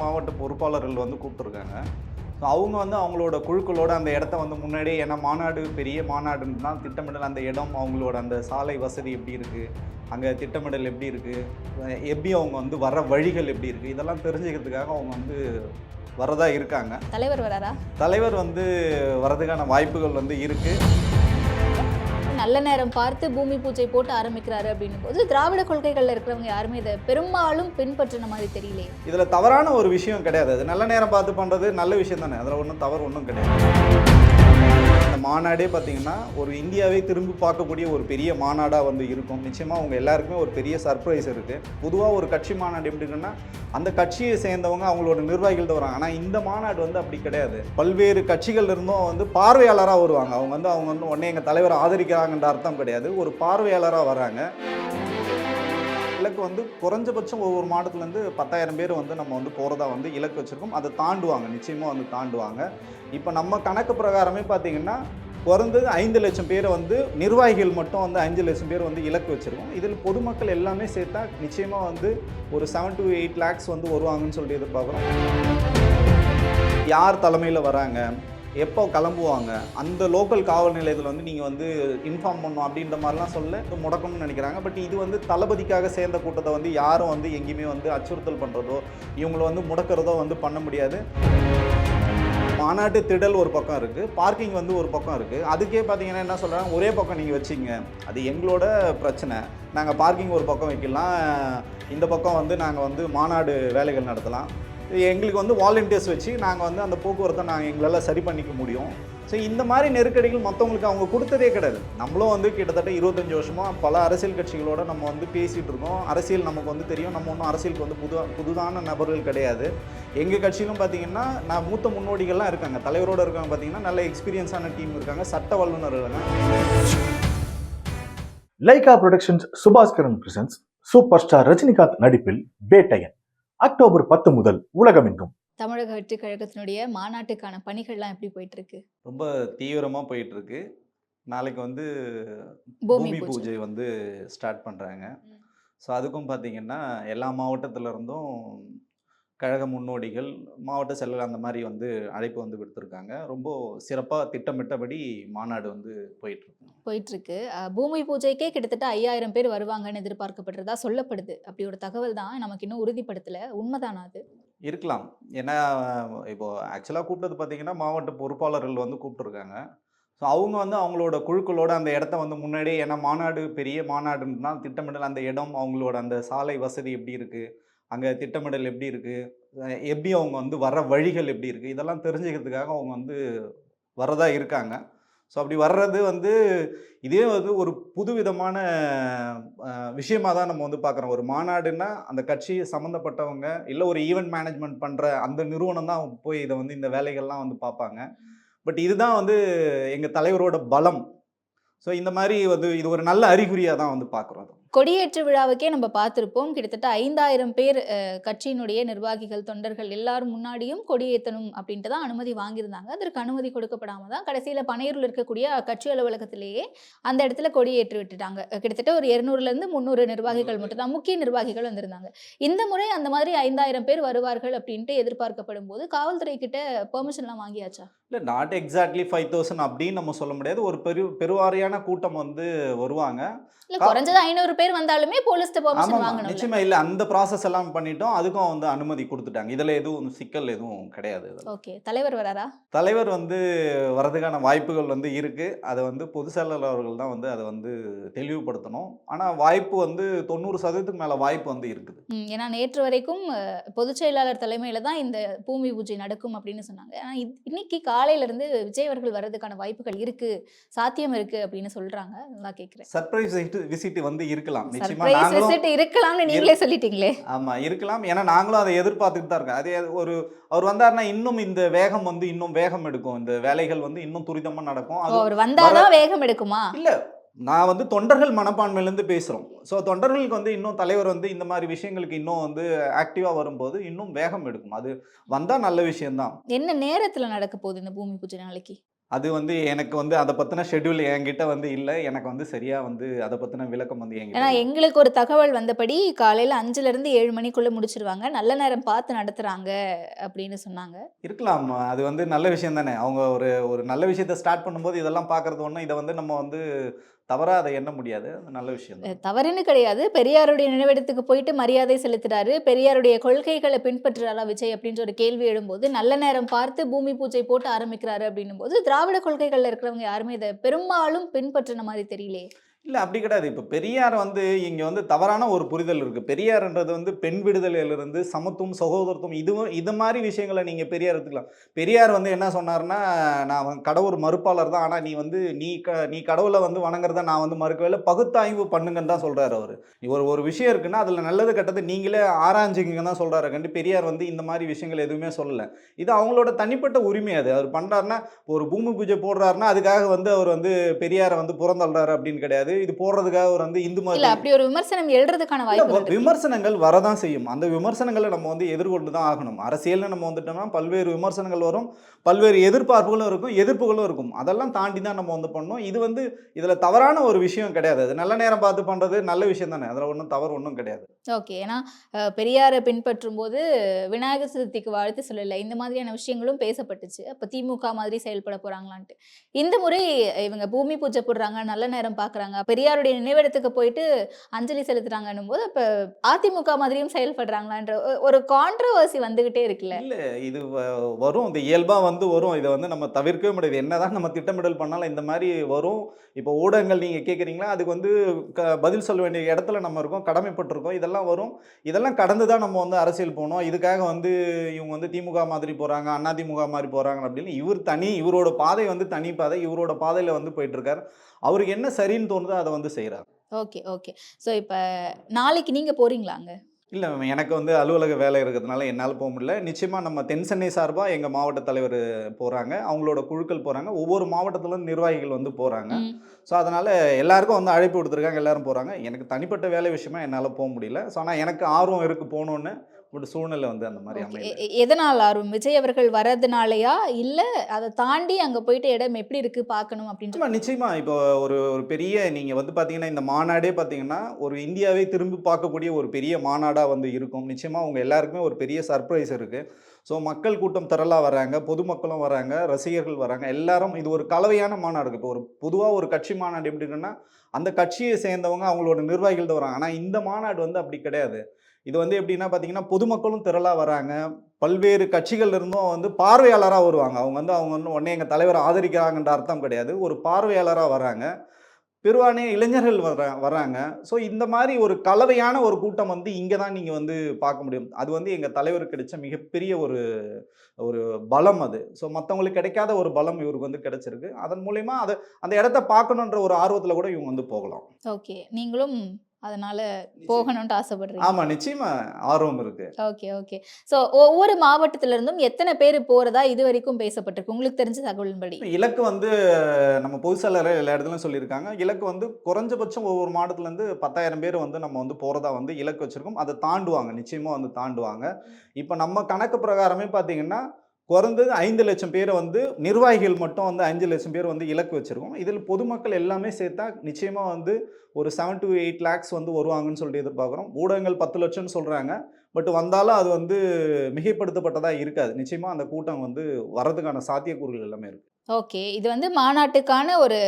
மாவட்ட பொறுப்பாளர்கள் வந்து கூப்பிட்டுருக்காங்க. ஸோ அவங்க வந்து அவங்களோட குழுக்களோட அந்த இடத்த வந்து முன்னாடியே ஏன்னா மாநாடு பெரிய மாநாடுன்னா திட்டமிடல் அந்த இடம் அவங்களோட அந்த சாலை வசதி எப்படி இருக்குது அங்கே திட்டமிடல் எப்படி இருக்குது எப்படி அவங்க வந்து வர வழிகள் எப்படி இருக்குது இதெல்லாம் தெரிஞ்சுக்கிறதுக்காக அவங்க வந்து வரதா இருக்காங்க. தலைவர் வராரா? தலைவர் வந்து வரதுக்கான வாய்ப்புகள் வந்து இருக்குது நல்ல நேரம் பார்த்து பூமி பூஜை போட்டு ஆரம்பிக்கிறாரு அப்படின்னும் போது திராவிட கொள்கைகள்ல இருக்கிறவங்க யாருமே இதை பெரும்பாலும் பின்பற்றின மாதிரி தெரியலையே. இதில் தவறான ஒரு விஷயம் கிடையாது. அது நல்ல நேரம் பார்த்து பண்ணுறது நல்ல விஷயம் தானே. அதில் ஒன்றும் தவறு ஒன்றும் கிடையாது. மாநாடே பார்த்தீங்கன்னா ஒரு இந்தியாவே திரும்பி பார்க்கக்கூடிய ஒரு பெரிய மாநாடாக வந்து இருக்கும். நிச்சயமாக அவங்க எல்லாருக்குமே ஒரு பெரிய சர்ப்ரைஸ் இருக்குது பொதுவாக ஒரு கட்சி மாநாடு எப்படி இருக்குன்னா அந்த கட்சியை சேர்ந்தவங்க அவங்களோட நிர்வாகிகள் தான் வராங்க ஆனால் இந்த மாநாடு வந்து அப்படி கிடையாது. பல்வேறு கட்சிகள் இருந்தும் வந்து பார்வையாளராக வருவாங்க. அவங்க வந்து அவங்க வந்து உடனே எங்கள் தலைவரை ஆதரிக்கிறாங்கன்ற அர்த்தம் கிடையாது. ஒரு பார்வையாளராக வராங்க இலக்கு வந்து குறைஞ்சபட்சம் ஒவ்வொரு மாவட்டத்துலேருந்து பத்தாயிரம் பேர் வந்து நம்ம வந்து போகிறதா வந்து இலக்கு வச்சுருக்கோம். அதை தாண்டுவாங்க. நிச்சயமாக வந்து தாண்டுவாங்க. இப்போ நம்ம கணக்கு பிரகாரமே பார்த்தீங்கன்னா குறைந்தது ஐந்து லட்சம் பேரை வந்து நிர்வாகிகள் மட்டும் வந்து அஞ்சு லட்சம் பேர் வந்து இலக்கு வச்சுருக்கோம். இதில் பொதுமக்கள் எல்லாமே சேர்த்தா நிச்சயமாக வந்து ஒரு செவன் டு எயிட் லேக்ஸ் வந்து வருவாங்கன்னு சொல்லிட்டு எதிர்பார்க்குறோம். யார் தலைமையில் வராங்க? எப்போ கிளம்புவாங்க? அந்த லோக்கல் காவல் நிலையத்தில் வந்து நீங்கள் வந்து இன்ஃபார்ம் பண்ணணும் அப்படின்ற மாதிரிலாம் சொல்ல முடக்கணும்னு நினைக்கிறாங்க. பட் இது வந்து தளபதிக்காக சேர்ந்த கூட்டத்தை வந்து யாரும் வந்து எங்கேயுமே வந்து அச்சுறுத்தல் பண்ணுறதோ இவங்களை வந்து முடக்கிறதோ வந்து பண்ண முடியாது. மாநாட்டு திடல் ஒரு பக்கம் இருக்குது பார்க்கிங் வந்து ஒரு பக்கம் இருக்குது அதுக்கே பார்த்தீங்கன்னா என்ன சொல்கிறாங்க ஒரே பக்கம் நீங்கள் வச்சிங்க. அது எங்களோட பிரச்சனை. நாங்கள் பார்க்கிங் ஒரு பக்கம் வைக்கலாம். இந்த பக்கம் வந்து நாங்கள் வந்து மாநாடு வேலைகள் நடத்தலாம். எங்களுக்கு வந்து வாலண்டியர்ஸ் வச்சு நாங்கள் வந்து அந்த போக்குவரத்தை நாங்கள் எங்களால் சரி பண்ணிக்க முடியும். ஸோ இந்த மாதிரி நெருக்கடிகள் மற்றவங்களுக்கு அவங்க கொடுத்ததே கிடையாது. நம்மளும் வந்து கிட்டத்தட்ட இருபத்தஞ்சி வருஷமாக பல அரசியல் கட்சிகளோடு நம்ம வந்து பேசிகிட்டு இருக்கோம். அரசியல் நமக்கு வந்து தெரியும். நம்ம ஒன்றும் அரசியலுக்கு வந்து புது புதுதான நபர்கள் கிடையாது. எங்கள் கட்சியிலும் பார்த்தீங்கன்னா நான் மூத்த முன்னோடிகள்லாம் இருக்காங்க. தலைவரோட இருக்காங்க பார்த்தீங்கன்னா நல்ல எக்ஸ்பீரியன்ஸான டீம் இருக்காங்க. சட்ட வல்லுநர் இருக்காங்க. Lyca productions Subaskaran presents super star Rajinikanth நடிப்பில் பேட்டையன் அக்டோபர் பத்து முதல் உலகமெங்கும். தமிழக வெற்றி கழகத்தினுடைய மாநாட்டுக்கான பணிகள்லாம் எப்படி போயிட்டு இருக்கு ரொம்ப தீவிரமாக போயிட்டுருக்கு. நாளைக்கு வந்து பூமி பூஜை. வந்து ஸ்டார்ட் பண்ணுறாங்க. ஸோ அதுக்கும் பார்த்தீங்கன்னா எல்லா மாவட்டத்துல இருந்தும் கழக முன்னோடிகள் மாவட்ட செயலர் அந்த மாதிரி வந்து அழைப்பு வந்து விடுத்திருக்காங்க. ரொம்ப சிறப்பாக திட்டமிட்டபடி மாநாடு வந்து போயிட்டுருக்கு. போயிட்டு இருக்கு அஹ், பூமி பூஜைக்கே கிட்டத்தட்ட ஐயாயிரம் பேர் வருவாங்கன்னு எதிர்பார்க்கப்படுறதா சொல்லப்படுது. அப்படி ஒரு தகவல் தான் நமக்கு இன்னும் உறுதிப்படுத்தல. உண்மைதானா அது? இருக்கலாம். ஏன்னா இப்போ ஆக்சுவலாக கூப்பிட்டது பார்த்தீங்கன்னா மாவட்ட பொறுப்பாளர்கள் வந்து கூப்பிட்டுருக்காங்க. ஸோ அவங்க வந்து அவங்களோட குழுக்களோட அந்த இடத்த வந்து முன்னாடியே ஏன்னா மாநாடு பெரிய மாநாடுன்னா திட்டமிடல் அந்த இடம் அவங்களோட அந்த சாலை வசதி எப்படி இருக்குது அங்கே திட்டமிடல் எப்படி இருக்குது எப்படி அவங்க வந்து வர வழிகள் எப்படி இருக்குது இதெல்லாம் தெரிஞ்சுக்கிறதுக்காக அவங்க வந்து வரதா இருக்காங்க. ஸோ அப்படி வர்றது வந்து இதே வந்து ஒரு புதுவிதமான விஷயமாக தான் நம்ம வந்து பார்க்குறோம். ஒரு மாநாடுன்னா அந்த கட்சி சம்மந்தப்பட்டவங்க இல்லை ஒரு ஈவெண்ட் மேனேஜ்மெண்ட் பண்ணுற அந்த நிறுவனம் தான் போய் இதை வந்து இந்த வேலைகள்லாம் வந்து பார்ப்பாங்க. பட் இதுதான் வந்து எங்கள் தலைவரோட பலம். ஸோ இந்த மாதிரி வந்து இது ஒரு நல்ல அறிகுறியாக தான் வந்து பார்க்குறோம். கொடியேற்று விழாவுக்கே நம்ம பார்த்திருப்போம். கிட்டத்தட்ட ஐந்தாயிரம் பேர் கட்சியினுடைய நிர்வாகிகள் தொண்டர்கள் எல்லாரும் முன்னாடியும் கொடியேற்றணும் அப்படின்ட்டு தான் அனுமதி வாங்கியிருந்தாங்க. அதற்கு அனுமதி கொடுக்கப்படாம தான் கடைசியில் பனையூரில் இருக்கக்கூடிய கட்சி அலுவலகத்திலேயே அந்த இடத்துல கொடியேற்றி விட்டுட்டாங்க. கிட்டத்தட்ட ஒரு இருநூறுலேருந்து முந்நூறு நிர்வாகிகள் மட்டும்தான் முக்கிய நிர்வாகிகள் வந்திருந்தாங்க. இந்த முறை அந்த மாதிரி ஐந்தாயிரம் பேர் வருவார்கள் அப்படின்ட்டு எதிர்பார்க்கப்படும் போது காவல்துறை கிட்ட பெர்மிஷன்லாம் வாங்கியாச்சா? இல்லை நாட் எக்ஸாக்ட்லி ஃபைவ் தௌசண்ட் அப்படின்னு நம்ம சொல்ல முடியாது. ஒரு பெரு பெருவாரியான கூட்டம் வந்து வருவாங்க. இல்ல குறைஞ்சது ஐநூறு பேர் வந்தாலுமே போலீஸ்ட்ட பெர்மிஷன் வாங்கணும் நிச்சயமா இல்லை அந்த ப்ராசஸ் எல்லாம் பண்ணிட்டோம். அதுக்கும் வந்து அனுமதி கொடுத்துட்டாங்க. இதில் எதுவும் சிக்கல் எதுவும் கிடையாது. ஓகே. தலைவர் வராரா? தலைவர் வந்து வரதுக்கான வாய்ப்புகள் வந்து இருக்குது அதை வந்து பொதுச் செயலாளர் அவர்கள் தான் வந்து அதை வந்து தெளிவுபடுத்தணும். ஆனால் வாய்ப்பு வந்து தொண்ணூறு சதவீதத்துக்கு மேலே வாய்ப்பு வந்து இருக்குது. ஏன்னா நேற்று வரைக்கும் பொதுச் செயலாளர் தலைமையில தான் இந்த பூமி பூஜை நடக்கும் அப்படின்னு சொன்னாங்க. ஆனா இன்னைக்கு காலையில இருந்து விஜய் அவர்கள் வர்றதுக்கான வாய்ப்புகள் இருக்கு சாத்தியம் இருக்கு அப்படின்னு சொல்றாங்க. நான் கேட்கிறேன் சர்ப்ரைஸ் விசிட் வந்து இருக்கலாம். நிச்சயமா நாங்களும் விசிட் இருக்கலாம்னு நீங்களே சொல்லிட்டீங்களே. ஆமா இருக்கலாம். ஏன்னா நாங்களும் அதை எதிர்பார்த்துட்டு தான் இருக்கோம். அதே ஒரு அவர் வந்தாருன்னா இன்னும் இந்த வேகம் வந்து இன்னும் வேகம் எடுக்கும். இந்த வேலைகள் வந்து இன்னும் துரிதமா நடக்கும். அவர் வந்தாதான் வேகம் எடுக்குமா? இல்ல நான் வந்து தொண்டர்கள் மனப்பான்மையிலேருந்து பேசுகிறோம் ஸோ தொண்டர்களுக்கு வந்து இன்னும் தலைவர் வந்து இந்த மாதிரி விஷயங்களுக்கு இன்னும் வந்து ஆக்டிவாக வரும்போது இன்னும் வேகம் எடுக்கும். அது வந்தால் நல்ல விஷயம்தான். என்ன நேரத்துல நடக்க போகுது இந்த பூமி பூஜை நாளைக்கு? அது வந்து எனக்கு வந்து அதை பற்றின ஷெட்யூல் என்கிட்ட வந்து இல்லை. எனக்கு வந்து சரியாக வந்து அதை பற்றின விளக்கம் வந்து என்கிட்ட ஏன்னா. எங்களுக்கு ஒரு தகவல் வந்தபடி காலையில அஞ்சுல இருந்து ஏழு மணிக்குள்ள முடிச்சிருவாங்க. நல்ல நேரம் பார்த்து நடத்துறாங்க அப்படின்னு சொன்னாங்க. இருக்கலாம். அது வந்து நல்ல விஷயம் தானே. அவங்க ஒரு ஒரு நல்ல விஷயத்தை ஸ்டார்ட் பண்ணும்போது இதெல்லாம் பார்க்கறது ஒன்றும் இதை வந்து நம்ம வந்து தவறாக அதை எண்ண முடியாது. நல்ல விஷயம் தவறுன்னு கிடையாது. பெரியாருடைய நினைவிடத்துக்கு போயிட்டு மரியாதை செலுத்துறாரு. பெரியாருடைய கொள்கைகளை பின்பற்றுறாரா விஜய் அப்படின்ற ஒரு கேள்வி எழும்போது நல்ல நேரம் பார்த்து பூமி பூஜை போட்டு ஆரம்பிக்கிறாரு அப்படின்னும் போது திராவிட கொள்கைகள்ல இருக்கிறவங்க யாருமே இதை பெரும்பாலும் பின்பற்றின மாதிரி தெரியலையே. இல்லை அப்படி கிடையாது. இப்போ பெரியார் வந்து இங்கே வந்து தவறான ஒரு புரிதல் இருக்குது பெரியார்ன்றது வந்து பெண் விடுதலையிலிருந்து சமத்துவம் சகோதரத்துவம் இதுவும் இது மாதிரி விஷயங்களை நீங்கள் பெரியார் எடுத்துக்கலாம். பெரியார் வந்து என்ன சொன்னார்னா நான் வந்து கடவுள் மறுப்பாளர் தான். ஆனால் நீ வந்து நீ க நீ கடவுளை வந்து வணங்குறத நான் வந்து மறுக்கவே இல்லை. பகுத்தாய்வு பண்ணுங்கன்னு தான் சொல்கிறாரு அவர். ஒரு ஒரு விஷயம் இருக்குன்னா அதில் நல்லது கெட்டது நீங்களே ஆராய்ஞ்சிங்க தான் சொல்கிறாரு கண்டு பெரியார் வந்து இந்த மாதிரி விஷயங்கள் எதுவுமே சொல்லலை. இது அவங்களோட தனிப்பட்ட உரிமை அது. அவர் பண்ணுறாருன்னா ஒரு பூமி பூஜை போடுறாருன்னா அதுக்காக வந்து அவர் வந்து பெரியாரை வந்து புறந்தள்ளுறாரு அப்படின்னு கிடையாது. இது போடுறதுக்காக அவர் வந்து இந்து மத அப்படி ஒரு விமர்சனம் எழுறதுக்கான வாய்ப்பு. விமர்சனங்கள் வரதான் செய்யும். அந்த விமர்சனங்களை நம்ம வந்து எதிர்கொண்டு தான் ஆகணும். அரசியல்னு நம்ம வந்துட்டோம்னா பல்வேறு விமர்சனங்கள் வரும். பல்வேறு எதிர்பார்ப்புகளும் இருக்கும் எதிர்ப்புகளும் இருக்கும். அதெல்லாம் தாண்டி தான் நம்ம வந்து பண்ணோம் இது வந்து இதில் தவறான ஒரு விஷயம் கிடையாது. அது நல்ல நேரம் பார்த்து பண்ணுறது நல்ல விஷயம் தானே. அதில் ஒன்றும் தவறு ஒன்றும் கிடையாது. ஓகே. ஏன்னா பெரியாரை பின்பற்றும் போது விநாயகர் சதுர்த்திக்கு வாழ்த்து சொல்லலை. இந்த மாதிரியான விஷயங்களும் பேசப்பட்டுச்சு. அப்போ திமுக மாதிரி செயல்பட போறாங்களான்ட்டு. இந்த முறை இவங்க பூமி பூஜை போடுறாங்க நல்ல நேரம் பார்க்குறாங்க பெரியாருடைய நினைவிடத்துக்கு போயிட்டு அஞ்சலி செலுத்துறாங்கன்னும் போது அப்போ அதிமுக மாதிரியும் செயல்படுறாங்களான்ற ஒரு கான்ட்ரவர்சி வந்துகிட்டே இருக்குல்ல? இல்லை இது வ- வரும். இந்த இயல்பாக வந்து வரும். இதை வந்து நம்ம தவிர்க்கவே முடியாது. என்னதான் நம்ம திட்டமிடல் பண்ணாலும் இந்த மாதிரி வரும். இப்போ ஊடகங்கள் நீங்கள் கேட்குறீங்களா அதுக்கு வந்து க பதில் சொல்ல வேண்டிய இடத்துல நம்ம இருக்கோம். கடமைப்பட்டிருக்கோம். இதெல்லாம் வரும். இதெல்லாம் கடந்து தான் நம்ம வந்து அரசியல் போனோம் இதுக்காக வந்து இவங்க வந்து திமுக மாதிரி போகிறாங்க அண்ணா திமுக மாதிரி போகிறாங்க அப்படின்னு இவர் தனி இவரோட பாதை வந்து தனி பாதை. இவரோட பாதையில் வந்து போயிட்டுருக்காரு அவருக்கு என்ன சரின்னு தோணுதோ அதை வந்து செய்கிறார் ஓகே ஓகே. ஸோ இப்போ நாளைக்கு நீங்க போறீங்களாங்க இல்லை எனக்கு வந்து அலுவலக வேலை இருக்கிறதுனால என்னால் போக முடியல. நிச்சயமாக நம்ம தென் சென்னை சார்பாக எங்கள் மாவட்ட தலைவர் போகிறாங்க அவங்களோட குழுக்கள் போகிறாங்க ஒவ்வொரு மாவட்டத்திலும் நிர்வாகிகள் வந்து போகிறாங்க. ஸோ அதனால் எல்லாருக்கும் வந்து அழைப்பு கொடுத்துருக்காங்க எல்லாரும் போகிறாங்க எனக்கு தனிப்பட்ட வேலை விஷயமா என்னால் போக முடியல. ஸோ ஆனால் எனக்கு ஆர்வம் இருக்குது போகணுன்னு பட் சூழ்நிலை வந்து அந்த மாதிரி எதனால் ஆர்வம்? விஜய் அவர்கள் வர்றதுனாலயா இல்ல அதை தாண்டி அங்க போயிட்டு இடம் எப்படி இருக்கு பார்க்கணும் அப்படின்ற நிச்சயமா நிச்சயமா. இப்போ ஒரு ஒரு பெரிய நீங்கள் வந்து பார்த்தீங்கன்னா இந்த மாநாடே பார்த்தீங்கன்னா ஒரு இந்தியாவை திரும்பி பார்க்கக்கூடிய ஒரு பெரிய மாநாடாக வந்து இருக்கும். நிச்சயமாக உங்கள் எல்லாருக்குமே ஒரு பெரிய சர்ப்ரைஸ் இருக்குது ஸோ மக்கள் கூட்டம் திரளாக வராங்க பொதுமக்களும் வராங்க ரசிகர்கள் வராங்க. எல்லாரும் இது ஒரு கலவையான மாநாடு. இப்போ ஒரு பொதுவாக ஒரு கட்சி மாநாடு எப்படி இருக்குன்னா அந்த கட்சியை சேர்ந்தவங்க அவங்களோட நிர்வாகிகள் தான் வராங்க. ஆனால் இந்த மாநாடு வந்து அப்படி கிடையாது. இது வந்து எப்படின்னா பார்த்தீங்கன்னா பொதுமக்களும் திரளாக வராங்க. பல்வேறு கட்சிகள் இருந்தும் வந்து பார்வையாளராக வருவாங்க. அவங்க வந்து அவங்க வந்து உடனே எங்கள் தலைவரை ஆதரிக்கிறாங்கன்ற அர்த்தம் கிடையாது. ஒரு பார்வையாளராக வராங்க. பெருவானே இளைஞர்கள் வர வராங்க. ஸோ இந்த மாதிரி ஒரு கலவையான ஒரு கூட்டம் வந்து இங்கே தான் நீங்கள் வந்து பார்க்க முடியும். அது வந்து எங்கள் தலைவருக்கு கிடைச்ச மிகப்பெரிய ஒரு ஒரு பலம் அது. ஸோ மற்றவங்களுக்கு கிடைக்காத ஒரு பலம் இவருக்கு வந்து கிடைச்சிருக்கு. அதன் மூலயமா அதை அந்த இடத்த பார்க்கணுன்ற ஒரு ஆர்வத்தில் கூட இவங்க வந்து போகலாம். ஓகே நீங்களும் அதனால போகணும்னு ஆசைப்படுறீங்க. ஆமாம் நிச்சயமா. ஆர்வம் இருக்கு. Okay okay. ஸோ ஒவ்வொரு மாவட்டத்துல இருந்தும் எத்தனை பேர் போறதா இது வரைக்கும் பேசப்பட்டிருக்கு? உங்களுக்கு தெரிஞ்ச தகவலின்படி இலக்கு வந்து நம்ம பொதுச்செயலர் எல்லா இடத்துலையும் சொல்லியிருக்காங்க. இலக்கு வந்து குறைஞ்சபட்சம் ஒவ்வொரு மாவட்டத்துலேருந்து பத்தாயிரம் பேர் வந்து நம்ம வந்து போகிறதா வந்து இலக்கு வச்சுருக்கோம். அதை தாண்டுவாங்க. நிச்சயமாக வந்து தாண்டுவாங்க. இப்போ நம்ம கணக்கு பிரகாரமே பார்த்தீங்கன்னா குறைந்தது ஐந்து லட்சம் பேரை வந்து நிர்வாகிகள் மட்டும் வந்து அஞ்சு லட்சம் பேர் வந்து இலக்கு வச்சுருக்கோம். இதில் பொதுமக்கள் எல்லாமே சேர்த்தா நிச்சயமாக வந்து ஒரு செவன் டு எயிட் லேக்ஸ் வந்து வருவாங்கன்னு சொல்லிட்டு எதிர்பார்க்குறோம். ஊடகங்கள் பத்து லட்சம்னு சொல்கிறாங்க பட் வந்தாலும் அது வந்து மிகைப்படுத்தப்பட்டதாக இருக்காது. நிச்சயமாக அந்த கூட்டம் வந்து வரதுக்கான சாத்தியக்கூறுகள் எல்லாமே இருக்குது ஓகே. இது வந்து மாநாட்டுக்கான ஒரு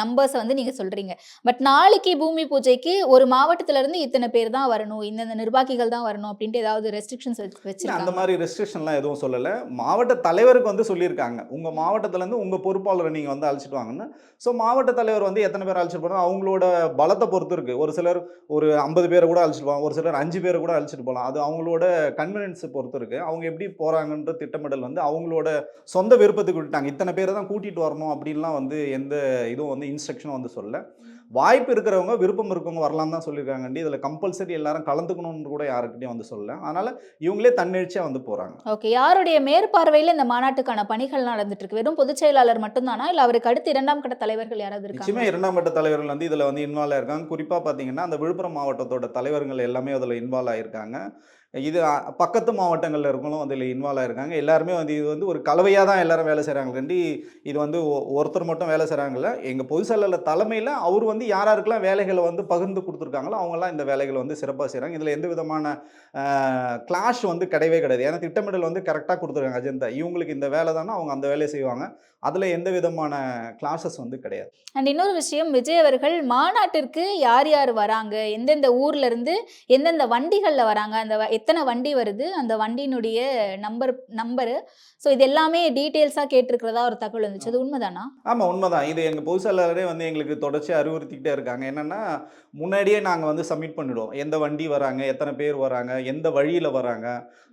நம்பர்ஸை வந்து நீங்க சொல்றீங்க. பட் நாளைக்கு பூமி பூஜைக்கு ஒரு மாவட்டத்துல இருந்து இத்தனை பேர் தான் வரணும் இந்தந்த நிர்வாகிகள் தான் வரணும் அப்படின்ட்டு ஏதாவது ரெஸ்ட்ரிக்ஷன்ஸ் இல்ல, அந்த மாதிரி ரெஸ்ட்ரிக்ஷன்லாம் எதுவும் சொல்லலை. மாவட்ட தலைவருக்கு வந்து சொல்லியிருக்காங்க. உங்கள் மாவட்டத்துலேருந்து உங்கள் பொறுப்பாளரை நீங்கள் வந்து அழைச்சிட்டு வாங்கன்னு. ஸோ மாவட்ட தலைவர் வந்து எத்தனை பேர் அழைச்சிட்டு போகிறோம் அவங்களோட பலத்தை பொறுத்து இருக்குது ஒரு சிலர் ஒரு ஐம்பது பேரை கூட அழைச்சிட்டு போவாங்க ஒரு சிலர் அஞ்சு பேரை கூட அழைச்சிட்டு போகலாம் அது அவங்களோட கன்வீனியன்ஸை பொறுத்து இருக்குது அவங்க எப்படி போகிறாங்கன்ற திட்டமிடல் வந்து அவங்களோட சொந்த விருப்பத்துக்கு விட்டுட்டாங்க. இத்தனை பேரை தான் கூட்டிகிட்டு வரணும் அப்படின்லாம் வந்து எந்த இதுவும் வந்து இன்ஸ்ட்ரக்ஷனும் வந்து சொல்ல வாய்ப்பு இருக்கிறவங்க விருப்பம் இருக்கவங்க வரலாம் தான் சொல்லியிருக்காங்கண்டி. இதில் கம்பல்சரி எல்லாரும் கலந்துக்கணும்னு கூட யாருக்கிட்டையும் வந்து சொல்லல. அதனால் இவங்களே தன்னெழுச்சியாக வந்து போகிறாங்க ஓகே யாருடைய மேற்பார்வையில் இந்த மாநாட்டுக்கான பணிகள் நடந்துட்டு இருக்கு? வெறும் பொதுச் செயலாளர் மட்டும்தானா? இல்ல அவருக்கு அடுத்து இரண்டாம் கட்ட தலைவர்கள் யாராவது இருக்காங்க இரண்டாம் கட்ட தலைவர்கள் வந்து இதில் வந்து இன்வால்வ் ஆயிருக்காங்க. குறிப்பாக பார்த்தீங்கன்னா அந்த விழுப்புரம் மாவட்டத்தோட தலைவர்கள் எல்லாமே அதில் இன்வால்வ் ஆயிருக்காங்க. இது பக்கத்து மாவட்டங்களில் இருக்கவங்களும் வந்து இதில் இன்வால்வ் ஆகிருக்காங்க எல்லாருமே வந்து இது வந்து ஒரு கலவையாக தான் எல்லாரும் வேலை செய்கிறாங்க ரெண்டு இது வந்து ஒ- ஒருத்தர் மட்டும் வேலை செய்கிறாங்கல்ல எங்கள் பொது செயலாளர் தலைமையில் அவர் வந்து யார் வேலைகளை வந்து பகிர்ந்து கொடுத்துருக்காங்களோ அவங்கெல்லாம் இந்த வேலைகளை வந்து சிறப்பாக செய்கிறாங்க இதில் எந்த விதமான கிளாஷ் வந்து கிடையவே கிடையாது. ஏன்னா திட்டமிடல் வந்து கரெக்டாக கொடுத்துருக்காங்க அஜெண்டா இவங்களுக்கு இந்த வேலை தானே அவங்க அந்த வேலையை செய்வாங்க. அதில் எந்த விதமான கிளாஸஸ் வந்து கிடையாது. அண்ட் இன்னொரு விஷயம் விஜய் அவர்கள் மாநாட்டிற்கு யார் யார் வராங்க? எந்தெந்த ஊர்லேருந்து எந்தெந்த வண்டிகளில் வராங்க? அந்த எத்தனை வண்டி வருது அந்த வண்டியினுடைய நம்பர் நம்பரு ஸோ இது எல்லாமே டீட்டெயில்ஸாக கேட்டிருக்கிறதா ஒரு தகவல் வந்துச்சு. அது உண்மைதானா? ஆமாம் உண்மைதான். இது எங்கள் பொதுச் செயலாளரே வந்து எங்களுக்கு தொடர்ச்சி அறிவுறுத்திக்கிட்டே இருக்காங்க. என்னென்னா முன்னாடியே நாங்கள் வந்து சப்மிட் பண்ணிடுவோம். எந்த வண்டி வராங்க எத்தனை பேர் வராங்க எந்த வழியில் வராங்க.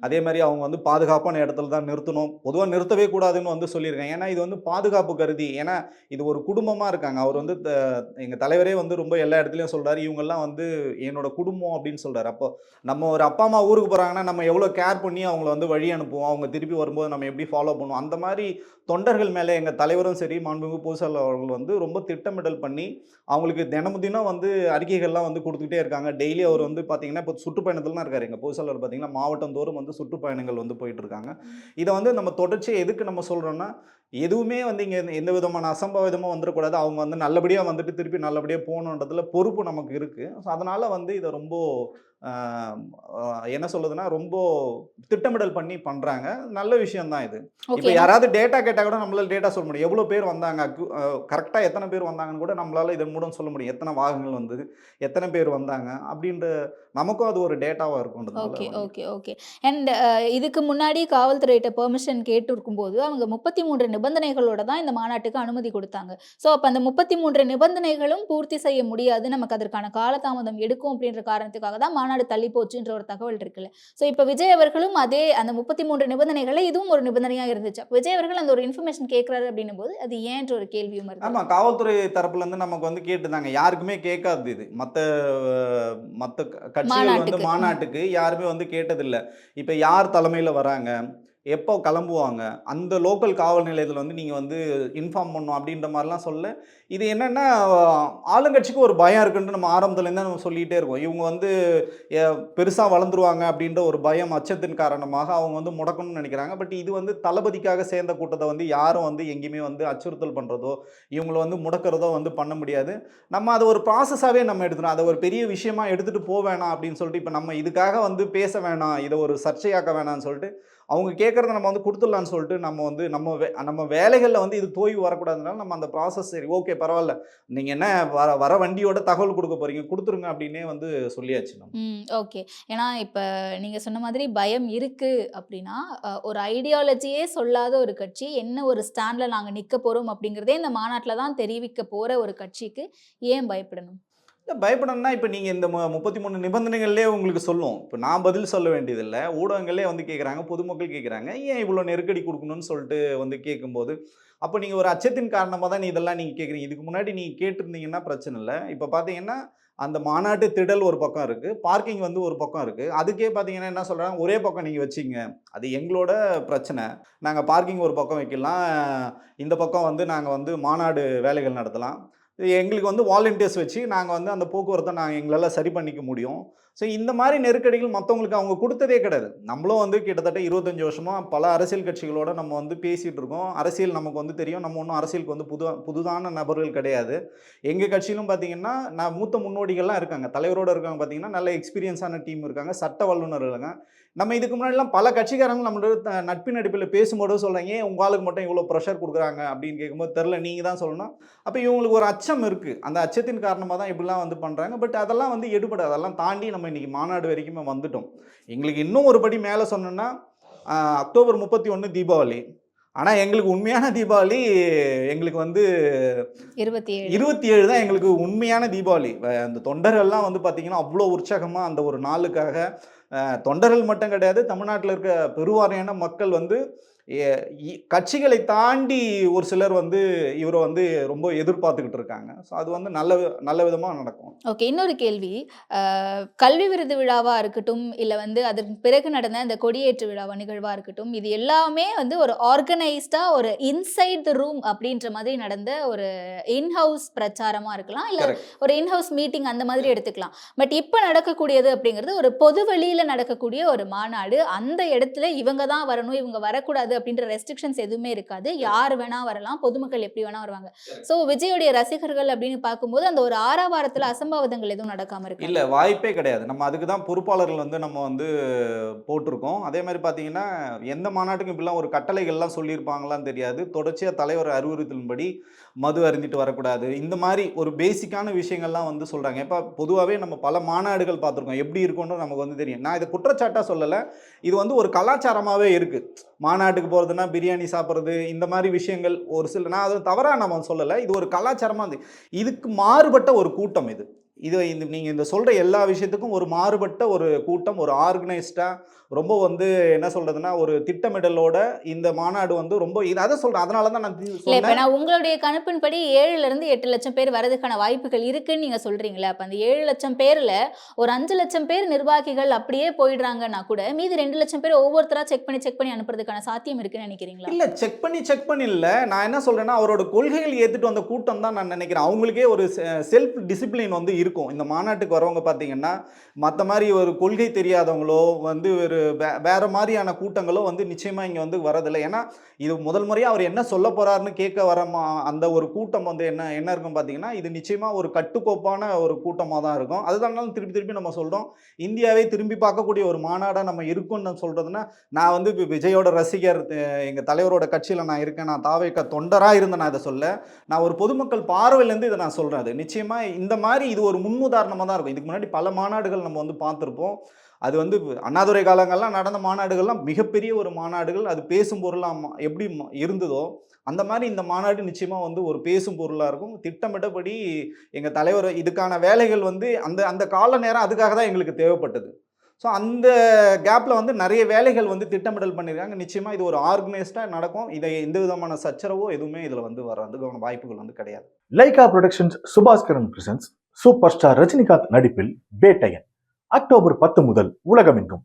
அதே மாதிரி அவங்க வந்து பாதுகாப்பான இடத்துல தான் நிறுத்தணும். பொதுவாக நிறுத்தவே கூடாதுன்னு வந்து சொல்லியிருக்காங்க ஏன்னா இது வந்து பாதுகாப்பு கருதி. ஏன்னா இது ஒரு குடும்பமாக இருக்காங்க. அவர் வந்து எங்கள் தலைவரே வந்து ரொம்ப எல்லா இடத்துலையும் சொல்கிறாரு இவங்கெல்லாம் வந்து என்னோட குடும்பம் அப்படின்னு சொல்கிறாரு அப்போ நம்ம ஒரு அப்பா அம்மா ஊருக்கு போகிறாங்கன்னா நம்ம எவ்வளோ கேர் பண்ணி அவங்கள வந்து வழி அனுப்புவோம். அவங்க திருப்பி வரும்போது நம்ம எப்படி ஃபாலோ பண்ணுவோம்? அந்த மாதிரி தொண்டர்கள் மேலே எங்கள் தலைவரும் சரி மாண்புமிகு பூசல் அவர்கள் வந்து ரொம்ப திட்டமிடல் பண்ணி அவங்களுக்கு தினமும் தினம் வந்து அறிக்கைகள்லாம் வந்து கொடுத்துக்கிட்டே இருக்காங்க. டெய்லி அவர் வந்து பார்த்தீங்கன்னா இப்போ சுற்றுப்பயணத்தில் தான் எங்கள் பூசலர் பார்த்தீங்கன்னா மாவட்டம் தோறும் வந்து சுற்றுப்பயணங்கள் வந்து போயிட்டு இருக்காங்க. இதை வந்து நம்ம தொடர்ச்சியை எதுக்கு நம்ம சொல்கிறோன்னா எதுவுமே வந்து இங்கே எந்த விதமான அசம்பாவிதமும் வந்துடக்கூடாது அவங்க வந்து நல்லபடியாக வந்துட்டு திருப்பி நல்லபடியாக போகணுன்றதுல பொறுப்பு நமக்கு இருக்குது ஸோ அதனால் வந்து இதை ரொம்ப என்ன சொல்லுதுன்னா ரொம்ப திட்டமிடல் பண்ணி பண்ணுறாங்க நல்ல விஷயம்தான் இது. இப்போ ஓகே யாராவது டேட்டா கேட்டால் கூட நம்மளால டேட்டா சொல்ல முடியும். எவ்வளோ பேர் வந்தாங்க? கரெக்டாக எத்தனை பேர் வந்தாங்கன்னு கூட நம்மளால இதன் மூலம் சொல்ல முடியும். எத்தனை வாகனங்கள் வந்தது? எத்தனை பேர் வந்தாங்க? அப்படின்ற நமக்கும் அது ஒரு டேட்டாவாக ஓகே இருக்கும்ன்றதுனால ஓகே ஓகே. அண்ட் இதுக்கு முன்னாடி காவல்துறையிட்ட பெர்மிஷன் கேட்டிருக்கும்போது அவங்க முப்பத்தி மூன்று நிபந்தனைகளோட தான் இந்த மாநாட்டுக்கு அனுமதி கொடுத்தாங்க. ஸோ அப்போ அந்த முப்பத்தி மூன்று நிபந்தனைகளும் பூர்த்தி செய்ய முடியாது நமக்கு அதற்கான காலதாமதம் எடுக்கும் அப்படின்ற காரணத்துக்காக தான் மாநாடு தள்ளி போச்சுன்ற ஒரு தகவல் இருக்குல்ல. ஸோ இப்போ விஜய் அவர்களும் அதே அந்த முப்பத்தி மூன்று நிபந்தனைகளை இதுவும் ஒரு நிபந்தனையாக இருந்துச்சு. விஜய் அவர்கள் அந்த ஒரு இன்ஃபர்மேஷன் கேட்குறாரு அப்படின்னும் போது அது ஏன்ற ஒரு கேள்வியும் வருது. ஆமாம் காவல்துறை தரப்புலேருந்து நமக்கு வந்து கேட்டுதாங்க. யாருக்குமே கேட்காது இது. மற்ற மற்ற கட்சிகள் வந்து. மாநாட்டுக்கு யாருமே வந்து கேட்டதில்லை. இப்போ யார் தலைமையில் வராங்க? எப்போ கிளம்புவாங்க? அந்த லோக்கல் காவல் நிலையத்தில் வந்து நீங்கள் வந்து இன்ஃபார்ம் பண்ணணும் அப்படின்ற மாதிரிலாம் சொல்ல இது என்னென்னா ஆளுங்கட்சிக்கு ஒரு பயம் இருக்குன்ட்டு நம்ம ஆரம்பத்துலேருந்து நம்ம சொல்லிகிட்டே இருக்கோம். இவங்க வந்து பெருசாக வளர்ந்துருவாங்க அப்படின்ற ஒரு பயம் அச்சத்தின் காரணமாக அவங்க வந்து முடக்கணும்னு நினைக்கிறாங்க. பட் இது வந்து தளபதிக்காக சேர்ந்த கூட்டத்தை வந்து யாரும் வந்து எங்கேயுமே வந்து அச்சுறுத்தல் பண்ணுறதோ இவங்கள வந்து முடக்கிறதோ வந்து பண்ண முடியாது. நம்ம அதை ஒரு ப்ராசஸாகவே நம்ம எடுத்துடும் அதை ஒரு பெரிய விஷயமா எடுத்துகிட்டு போக வேணாம் அப்படின்னு சொல்லிட்டு இப்போ நம்ம இதுக்காக வந்து பேச வேணாம் இதை ஒரு சர்ச்சையாக்க வேணாம்னு சொல்லிட்டு அவங்க கேட்குறத நம்ம வந்து கொடுத்துடலான்னு சொல்லிட்டு நம்ம வந்து நம்ம வே நம்ம வேலைகளில் வந்து இது தோய்வு வரக்கூடாதுனால நம்ம அந்த ப்ராசஸ் சரி ஓகே பரவாயில்ல. நீங்கள் என்ன வர வர வண்டியோட தகவல் கொடுக்க போகிறீங்க கொடுத்துருங்க அப்படின்னே வந்து சொல்லியாச்சு நம்ம. ஓகே ஏன்னா இப்போ நீங்கள் சொன்ன மாதிரி பயம் இருக்குது அப்படின்னா ஒரு ஐடியாலஜியே சொல்லாத ஒரு கட்சி என்ன ஒரு ஸ்டாண்டில் நாங்கள் நிற்க போகிறோம் அப்படிங்கிறதே இந்த மாநாட்டில் தான் தெரிவிக்க போகிற ஒரு கட்சிக்கு ஏன் பயப்படணும்? பயப்படணும்னா இப்போ நீங்கள் இந்த முப்பத்தி மூணு நிபந்தனைகள்லேயே உங்களுக்கு சொல்லும் இப்போ நான் பதில் சொல்ல வேண்டியதில்லை. ஊடகங்களே வந்து கேட்குறாங்க பொதுமக்கள் கேட்குறாங்க ஏன் இவ்வளோ நெருக்கடி கொடுக்கணும்னு சொல்லிட்டு வந்து கேட்கும்போது அப்போ நீங்கள் ஒரு அச்சத்தின் காரணமாக தான் நீ இதெல்லாம் நீங்கள் கேட்குறீங்க இதுக்கு முன்னாடி நீங்கள் கேட்டிருந்தீங்கன்னா பிரச்சனை இல்லை. இப்போ பார்த்தீங்கன்னா அந்த மாநாட்டு திடல் ஒரு பக்கம் இருக்குது பார்க்கிங் வந்து ஒரு பக்கம் இருக்குது அதுக்கே பார்த்தீங்கன்னா என்ன சொல்கிறாங்க ஒரே பக்கம் நீங்கள் வச்சிங்க. அது எங்களோட பிரச்சனை. நாங்கள் பார்க்கிங் ஒரு பக்கம் வைக்கலாம். இந்த பக்கம் வந்து நாங்கள் வந்து மாநாடு வேலைகள் நடத்தலாம். எங்களுக்கு வந்து வாலண்டியர்ஸ் வச்சு நாங்கள் வந்து அந்த போக்குவரத்தை நாங்கள் எங்களால் சரி பண்ணிக்க முடியும். ஸோ இந்த மாதிரி நெருக்கடிகள் மற்றவங்களுக்கு அவங்க கொடுத்ததே கிடையாது. நம்மளும் வந்து கிட்டத்தட்ட இருபத்தஞ்சி வருஷமாக பல அரசியல் கட்சிகளோடு நம்ம வந்து பேசிகிட்டு இருக்கோம். அரசியல் நமக்கு வந்து தெரியும். நம்ம ஒன்றும் அரசியலுக்கு வந்து புது புதுதான நபர்கள் கிடையாது. எங்கள் கட்சியிலும் பார்த்தீங்கன்னா நான் மூத்த முன்னோடிகள்லாம் இருக்காங்க. தலைவரோடு இருக்காங்க பார்த்தீங்கன்னா நல்ல எக்ஸ்பீரியன்ஸான டீம் இருக்காங்க. சட்ட வல்லுநர் இருக்காங்க. நம்ம இதுக்கு முன்னாடிலாம் பல கட்சிக்காரங்க நம்மளோட நட்பின் நடிப்பில் பேசும்போது சொல்கிறாங்க ஏன் உங்க ஆளுக்கு மட்டும் இவ்வளோ ப்ரெஷர் கொடுக்குறாங்க அப்படின்னு கேட்கும்போது தெரில நீங்கள் தான் சொல்லணும். அப்போ இவங்களுக்கு ஒரு அச்சம் இருக்குது அந்த அச்சத்தின் காரணமாக தான் இப்படிலாம் வந்து பண்ணுறாங்க பட் அதெல்லாம் வந்து எடுபடாது. அதெல்லாம் தாண்டி நம்ம இன்றைக்கி மாநாடு வரைக்குமே வந்துட்டோம். எங்களுக்கு இன்னும் ஒரு படி மேலே சொன்னோன்னா அக்டோபர் முப்பத்தி ஒன்று தீபாவளி. ஆனால் எங்களுக்கு உண்மையான தீபாவளி எங்களுக்கு வந்து இருபத்தி ஏழு இருபத்தி ஏழு தான் எங்களுக்கு உண்மையான தீபாவளி. அந்த தொண்டர்கள்லாம் வந்து பார்த்திங்கன்னா அவ்வளோ உற்சாகமாக அந்த ஒரு நாளுக்காக தொண்டர்கள் மட்டும் கிடையாது தமிழ்நாட்டில் இருக்க பெருவாரியான மக்கள் வந்து கட்சிகளை தாண்டி ஒரு சிலர் வந்து இவரை வந்து ரொம்ப எதிர்பார்த்துக்கிட்டு இருக்காங்க. ஸோ அது வந்து நல்ல நல்ல விதமாக நடக்கும். ஓகே இன்னொரு கேள்வி. கல்வி விருது விழாவா இருக்கட்டும் இல்லை வந்து அதற்கு பிறகு நடந்த இந்த கொடியேற்று விழாவா நிகழ்வா இருக்கட்டும் இது எல்லாமே வந்து ஒரு ஆர்கனைஸ்டா ஒரு இன்சைட் த ரூம் அப்படின்ற மாதிரி நடந்த ஒரு இன்ஹவுஸ் பிரச்சாரமா இருக்கலாம் இல்ல. ஒரு இன்ஹவுஸ் மீட்டிங் அந்த மாதிரி எடுத்துக்கலாம். பட் இப்போ நடக்கக்கூடியது அப்படிங்கிறது ஒரு பொது வெளியில நடக்கக்கூடிய ஒரு மாநாடு. அந்த இடத்துல இவங்க தான் வரணும் இவங்க வரக்கூடாது அப்படின்ற ரெஸ்ட்ரிக்ஷன்ஸ் எதுவுமே இருக்காது. யார் வேணா வரலாம் பொதுமக்கள் எப்படி வேணா வருவாங்க. ஸோ விஜயோடைய ரசிகர்கள் அப்படின்னு பார்க்கும்போது அந்த ஒரு ஆறாவாரத்துல அசம்பாவிதங்கள் எதுவும் நடக்காம இருக்கு? இல்லை வாய்ப்பே கிடையாது. நம்ம அதுக்கு தான் பொறுப்பாளர்கள் வந்து நம்ம வந்து போட்டிருக்கோம். அதே மாதிரி பார்த்தீங்கன்னா எந்த மாநாட்டுக்கும் இப்படிலாம் ஒரு கட்டளைகள்லாம் சொல்லியிருப்பாங்களான்னு தெரியாது. தொடர்ச்சியாக தலைவர் அறிவுறுத்தலின்படி மது அருந்திட்டு வரக்கூடாது. இந்த மாதிரி ஒரு பேசிக்கான விஷயங்கள்லாம் வந்து சொல்கிறாங்க இப்போ பொதுவாகவே நம்ம பல மாநாடுகள் பார்த்துருக்கோம். எப்படி இருக்கும்னு நமக்கு வந்து தெரியும். நான் இதை குற்றச்சாட்டாக சொல்லலை. இது வந்து ஒரு கலாச்சாரமாகவே இருக்குது மாநாட்டுக்கு போகிறதுனா பிரியாணி சாப்பிட்றது இந்த மாதிரி விஷயங்கள் ஒரு சில நான் அது தவறாக நம்ம சொல்லலை. இது ஒரு கலாச்சாரமாக இருந்து இதுக்கு மாறுபட்ட ஒரு கூட்டம் இது. இது இந்த நீங்கள் இந்த சொல்கிற எல்லா விஷயத்துக்கும் ஒரு மாறுபட்ட ஒரு கூட்டம் ஒரு ஆர்கனைஸ்டாக ரொம்ப வந்து என்ன சொல்கிறதுனா ஒரு திட்டமிடலோட இந்த மாநாடு வந்து ரொம்ப இது அதை சொல்கிறேன் அதனால தான் நான் இப்ப நான் உங்களுடைய கணிப்பின்படி ஏழுல இருந்து எட்டு லட்சம் பேர் வரதுக்கான வாய்ப்புகள் இருக்குன்னு நீங்க சொல்றீங்களா அப்ப அந்த ஏழு லட்சம் பேர்ல ஒரு அஞ்சு லட்சம் பேர் நிர்வாகிகள் அப்படியே போயிடுறாங்கன்னா கூட மீதி ரெண்டு லட்சம் பேர் ஒவ்வொருத்தரா செக் பண்ணி செக் பண்ணி அனுப்புறதுக்கான சாத்தியம் இருக்குன்னு நினைக்கிறீங்களா? இல்லை செக் பண்ணி செக் பண்ணி இல்லை. நான் என்ன சொல்கிறேன்னா அவரோட கொள்கைகள் ஏற்றுட்டு வந்த கூட்டம் தான் நான் நினைக்கிறேன். அவங்களுக்கே ஒரு செல்ஃப் டிசிப்ளின் வந்து இருக்கும். இந்த மாநாட்டுக்கு வரவங்க பார்த்தீங்கன்னா மற்ற மாதிரி ஒரு கொள்கை தெரியாதவங்களோ வந்து ஒரு வே- வேற மாதிரியான கூட்டங்களோ வந்து நிச்சயமாக இங்கே வந்து வரதில்லை. ஏன்னா இது முதல் முறையாக அவர் என்ன சொல்ல போகிறாருன்னு கேட்க வரமா அந்த ஒரு கூட்டம் வந்து என்ன என்ன இருக்கும் பார்த்தீங்கன்னா இது நிச்சயமாக ஒரு கட்டுக்கோப்பான ஒரு கூட்டமாக தான் இருக்கும். அதுதான் திருப்பி திருப்பி நம்ம சொல்கிறோம் இந்தியாவே திரும்பி பார்க்கக்கூடிய ஒரு மாநாடாக நம்ம இருக்கும்னு நான் சொல்கிறதுனா நான் வந்து இப்போ விஜயோட ரசிகர் எங்கள் தலைவரோட கட்சியில் நான் இருக்கேன். நான் தாவேக்க தொண்டராக இருந்தேன் நான் இதை சொல்ல நான் ஒரு பொதுமக்கள் பார்வையிலேருந்து இதை நான் சொல்கிறேன் அது நிச்சயமாக இந்த மாதிரி இது ஒரு முன்னுதாரணமாக தான் இருக்கும். இதுக்கு முன்னாடி பல மாநாடுகள் நம்ம வந்து பார்த்துருப்போம். அது வந்து அண்ணாதுரை காலங்கள்லாம் நடந்த மாநாடுகள்லாம் மிகப்பெரிய ஒரு மாநாடுகள். அது பேசும் பொருளாக எப்படி ம- இருந்ததோ அந்த மாதிரி இந்த மாநாடு நிச்சயமாக வந்து ஒரு பேசும் பொருளாக இருக்கும். திட்டமிட்டபடி எங்கள் தலைவர் இதுக்கான வேலைகள் வந்து அந்த அந்த கால நேரம் அதுக்காக தான் எங்களுக்கு தேவைப்பட்டது. ஸோ அந்த கேப்பில் வந்து நிறைய வேலைகள் வந்து திட்டமிடல் பண்ணியிருக்காங்க. நிச்சயமாக இது ஒரு ஆர்கனைஸ்டாக நடக்கும். இதை எந்த விதமான சச்சரவோ எதுவுமே இதில் வந்து வர்றதுக்கான வாய்ப்புகள் வந்து கிடையாது. Lyca productions Subaskaran presents super star Rajinikanth நடிப்பில் பேட்டையன். அக்டோபர் பத்து முதல் உலகமெங்கும்.